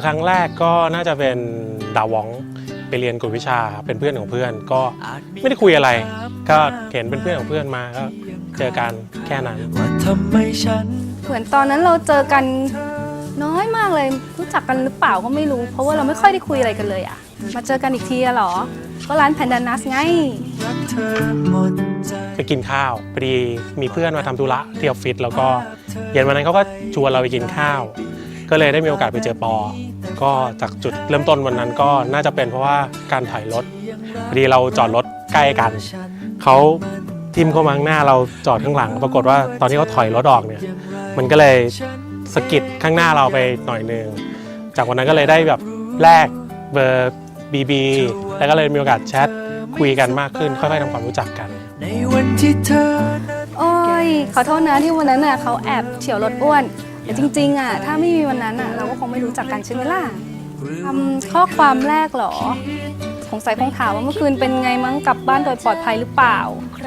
อครั้งแรกก็น่าจะเป็นดาวองไปเรียนกวดวิชาครับเป็นเพื่อนของเพื่อน ก็ไม่ได้คุยอะไร ก็เห็นเป็นเพื่อนของเพื่อนมาก็เจอกันแค่นั้นว่าทำไมฉันเหมือนตอนนั้นเราเจอกันน้อยมากเลยรู้จักกันหรือเปล่าก็ไม่รู้ เพราะว่าเราไม่ค่อยได้คุยอะไรกันเลยอะมาเจอกันอีกทีอะเหรอ ก็ร้านแพนดานัสไงรักเธอหมดใจไปกินข้าวพอดีมีเพื่อนมาทำธุระที่ออฟฟิศแล้วก็เย็นวันนั้นเขาก็ชวนเราไปกินข้าว ก็เลยได้มีโอกาสไปเจอปอ ก็จากจุดเริ่มต้นวันนั้นก็น่าจะเป็นเพราะว่าการถอยรถพอดีเราจอดรถใกล้กัน เขาทิมเข้ามาข้างหน้าเราจอดข้างหลัง ปรากฏว่าตอนที่เขาถอยรถออกเนี่ย มันก็เลยสะกิดข้างหน้าเราไปหน่อยหนึง จากวันนั้นก็เลยได้แบบแลกเบอร์บีบีแล้วก็เลยมีโอกาสแชทคุยกันมากขึ้น ค่อยๆทำความรู้จักกัน ในวันที่เธอนั้นโอ้ยขอโทษนะที่วันนั้นน่ะเขาแอบเฉียวรถอ้วน แต่จริง ๆอะถ้าไม่มีวันนั้นอะเราก็คงไม่รู้จักกันใช่ไหมล่ะทำข้อความแรกเหรอ สงสัยคงถามว่าเมื่อคืนเป็นไงมั้งกลับบ้านโดยปลอดภัยหรือเปล่า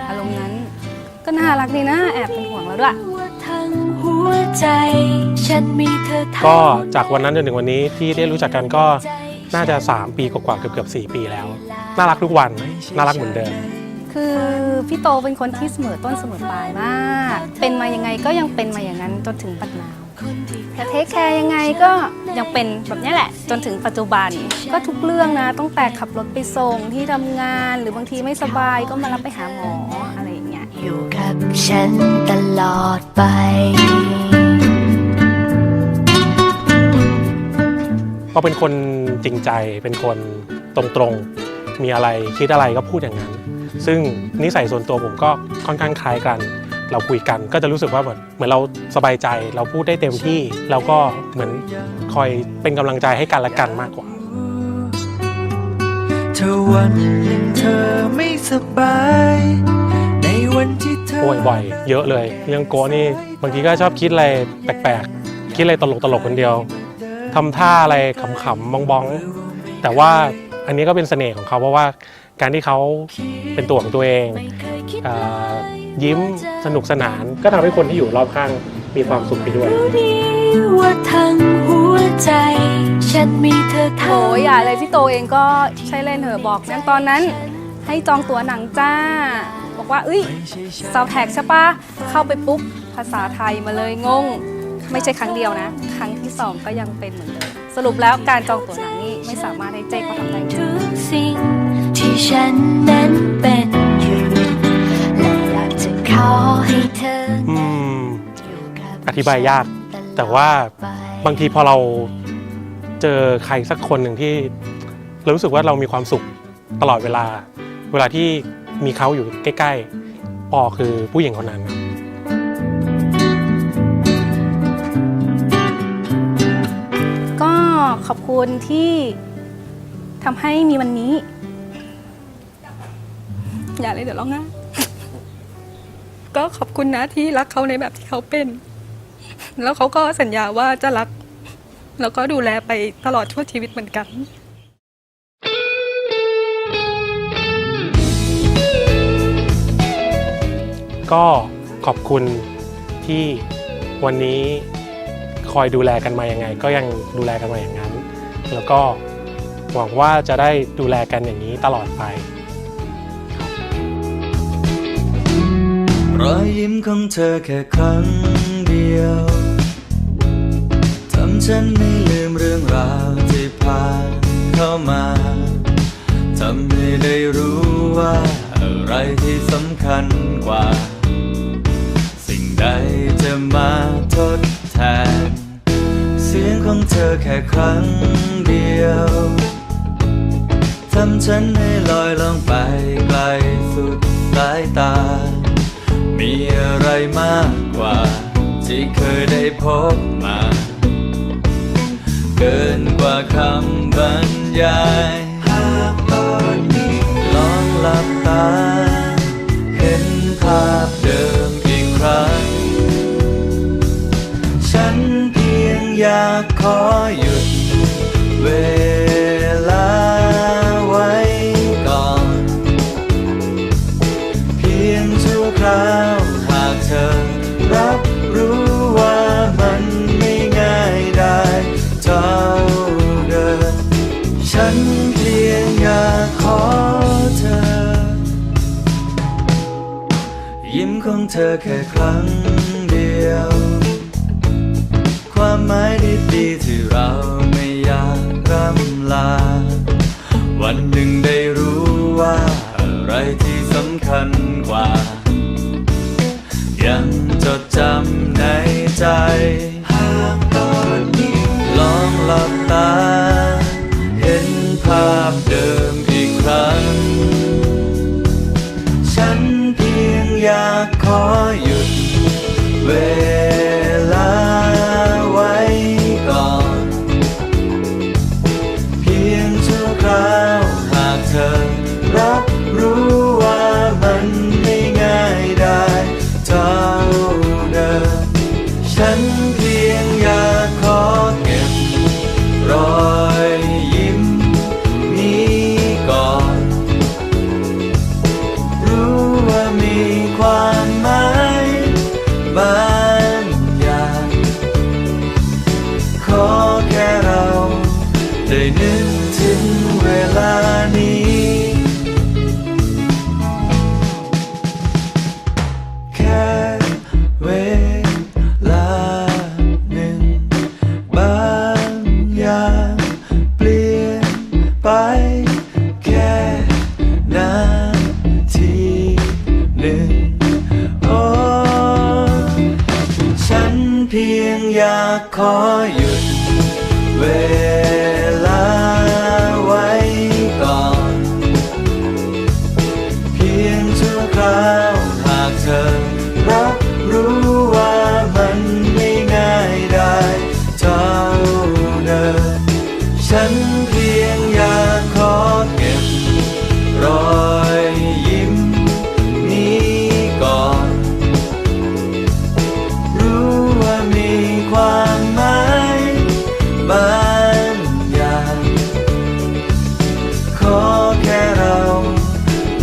อารมณ์นั้น ก็น่ารักดีนะ แอบเป็นห่วงเราด้วยทั้งหัวใจฉันมีเธอทั้งก็จากวันนั้นจนถึงวันนี้ที่ได้รู้จักกันก็น่าจะ 3 ปีกว่าๆเกือบๆ4ปีแล้ว น่ารักทุกวัน น่ารักเหมือนเดิม คือพี่โตเป็นคนที่เสมอต้นเสมอปลายมาก เป็นมายังไงก็ยังเป็นมาอย่างนั้นจนถึงปัจจุบัน จะเทคแคร์ยังไงก็ยังเป็นแบบนี้แหละ จนถึงปัจจุบันก็ทุกเรื่องนะตั้งแต่ขับรถไปส่งที่ทำงาน หรือบางทีไม่สบายก็มารับไปหาหมออะไรอย่างเงี้ยอยู่กับฉันตลอดไปก็เป็นคนจริงใจเป็นคนตรงๆ มีอะไรคิดอะไรก็พูดอย่างนั้น ซึ่งนิสัยส่วนตัวผมก็ค่อนข้างคล้ายกัน เราคุยกันก็จะรู้สึกว่าเหมือนเหมือนเราสบายใจ เราพูดได้เต็มที่เราก็เหมือนคอยเป็นกำลังใจให้กันและกันมากกว่าเธอวันหนึ่งเธอไม่สบายในวันที่เธอโอ้ยบ่อยเยอะเลย เรื่องโกะนี่บางทีก็ชอบคิดอะไรแปลกๆ คิดอะไรตลกๆคนเดียวทำท่าอะไรขำๆบ้องๆ แต่ว่าอันนี้ก็เป็นเสน่ห์ของเขาเพราะว่าการที่เขาเป็นตัวของตัวเองเอ่อ ยิ้มสนุกสนาน ก็ทำให้คนที่อยู่รอบข้างมีความสุขไปด้วย รู้ดีว่าทั้งหัวใจ ฉันมีเธอทั้ง โอ้ยอย่าเลยพี่โตเองก็ใช่เล่นเถอะบอกงั้นตอนนั้น ให้จองตั๋วหนังจ้า บอกว่าเอ้ยซาวแท็กใช่ปะเข้าไปปุ๊บภาษาไทยมาเลยงง ไม่ใช่ครั้งเดียวนะ ครั้งที่สองก็ยังเป็นเหมือนเดิมสรุปแล้วการจองตั๋วหนังนี่ไม่สามารถให้เจ๊เขาทำได้จริง ทุกสิ่งที่ฉันนั้นเป็น ธิบายยาก แต่ว่าบางทีพอเราเจอใครสักคนหนึ่งที่เรารู้สึกว่าเรามีความสุขตลอดเวลา เวลาที่มีเขาอยู่ใกล้ ๆ ปอคือผู้หญิงคนนั้นก็ขอบคุณที่ทำให้มีวันนี้ อย่าเลยเดี๋ยวร้องไห้ก็ขอบคุณนะที่รักเขาในแบบที่เขาเป็น แล้วเขาก็สัญญาว่าจะรัก แล้วก็ดูแลไปตลอดชั่วชีวิตเหมือนกันก็ขอบคุณที่วันนี้คอยดูแลกันมายังไง ก็ยังดูแลกันมาอย่างนั้น แล้วก็หวังว่าจะได้ดูแลกันอย่างนี้ตลอดไป รอยยิ้มของเธอแค่ครั้งเดี ยวทำฉันไม่ลืมเรื่องราวที่ผ่านเข้ามาทำให้ได้รู้ว่าอะไรที่สำคัญกว่า สิ่งใดจะมาทดแทน เสียงของเธอแค่ครั้งเดียวทำฉันให้ลอยลองไปไกลสุดสายตา มีอะไรมากกว่า ที่เคยได้พบมา เกินกว่าคำบรรยาย เพียงอยากขอเธอ ยิ้มของเธอแค่ครั้งเดียว ความหมายดีๆที่เราไม่อยากร่ำลา after แค่นาทีหนึ่งโอ้ฉันเพียงอยากขอหยุด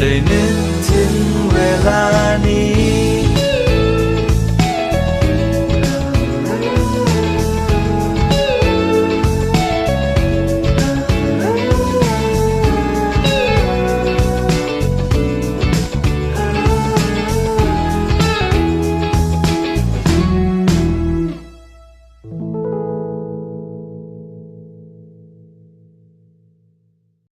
they knew.